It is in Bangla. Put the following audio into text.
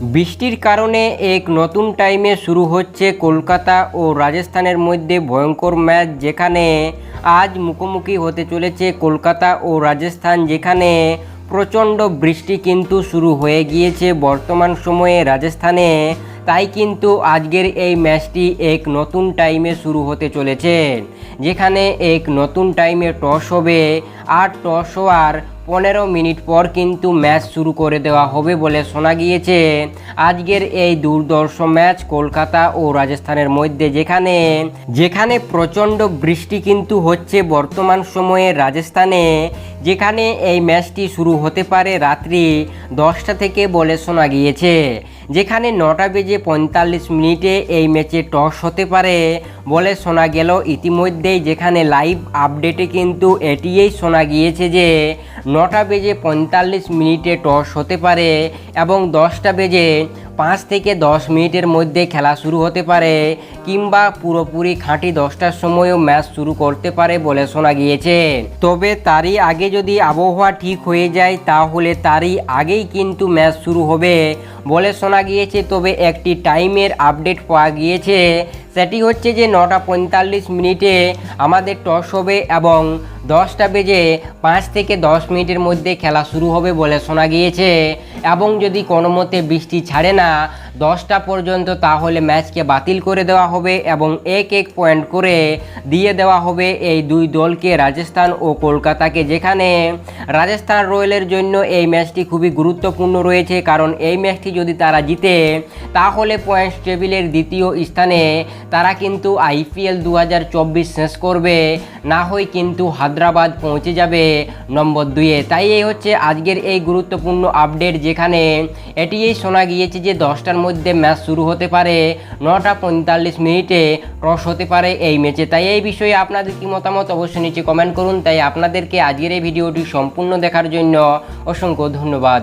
বৃষ্টির কারণে এক নতুন টাইমে শুরু হচ্ছে কলকাতা ও রাজস্থানের মধ্যে ভয়ঙ্কর ম্যাচ যেখানে আজ মুখোমুখি হতে চলেছে কলকাতা ও রাজস্থান, যেখানে প্রচণ্ড বৃষ্টি কিন্তু শুরু হয়ে গিয়েছে বর্তমান সময়ে রাজস্থানে। তাই কিন্তু আজকের এই ম্যাচটি এক নতুন টাইমে শুরু হতে চলেছে, যেখানে এক নতুন টাইমে টস হবে। আর টস হওয়ার পনেরো মিনিট পর কিন্তু ম্যাচ শুরু করে দেওয়া হবে বলে শোনা গিয়েছে। আজকের এই দুর্দর্শ ম্যাচ কলকাতা ও রাজস্থানের মধ্যে যেখানে যেখানে প্রচণ্ড বৃষ্টি কিন্তু হচ্ছে বর্তমান সময়ে রাজস্থানে, যেখানে এই ম্যাচটি শুরু হতে পারে রাত্রি দশটা থেকে বলে শোনা গিয়েছে। যেখানে নটা বেজে পঁয়তাল্লিশ মিনিটে এই ম্যাচে টস হতে পারে বলে শোনা গেল। ইতিমধ্যেই যেখানে লাইভ আপডেটে কিন্তু এটিই শোনা গিয়েছে যে নটা বেজে পঁয়তাল্লিশ মিনিটে টস হতে পারে এবং দশটা বেজে পাঁচ থেকে দশ মিনিটের মধ্যে খেলা শুরু হতে পারে কিংবা পুরোপুরি খাঁটি দশটার সময়ও ম্যাচ শুরু করতে পারে বলে শোনা গিয়েছে। তবে তারই আগে যদি আবহাওয়া ঠিক হয়ে যায়, তাহলে তারই আগেই কিন্তু ম্যাচ শুরু হবে। বলে শোনা গিয়েছে, তবে একটি টাইমের আপডেট পাওয়া গিয়েছে। সেটি হচ্ছে যে নটা পঁয়তাল্লিশ মিনিটে আমাদের টস হবে এবং দশটা বেজে পাঁচ থেকে দশ মিনিটের মধ্যে খেলা শুরু হবে বলে শোনা গিয়েছে। এবং যদি কোনো মতে বৃষ্টি ছাড়ে না দশটা পর্যন্ত তাহলে ম্যাচকে বাতিল করে দেওয়া হবে এবং এক এক পয়েন্ট করে দিয়ে দেওয়া হবে এই দুই দলকে, রাজস্থান ও কলকাতাকে। যেখানে রাজস্থান রয়্যালের জন্য এই ম্যাচটি খুবই গুরুত্বপূর্ণ রয়েছে, কারণ এই ম্যাচটি যদি তারা জিতে, তাহলে পয়েন্টস টেবিলের দ্বিতীয় স্থানে তারা কিন্তু আইপিএল দু হাজার চব্বিশ শেষ করবে, না হয় কিন্তু হায়দ্রাবাদ পৌঁছে যাবে নম্বর দুইয়ে। তাই এই হচ্ছে আজকের এই গুরুত্বপূর্ণ আপডেট যেখানে এটিই শোনা গিয়েছে যে দশটার মধ্যে ম্যাচ শুরু হতে পারে। নটা পঁয়তাল্লিশ মিনিটে টস হতে পারে এই ম্যাচে। তাই এই বিষয়ে আপনাদের কি মতামত অবশ্যই নিচে কমেন্ট করুন। তাই আপনাদেরকে আজকের এই ভিডিওটি সম্পূর্ণ দেখার জন্য অসংখ্য ধন্যবাদ।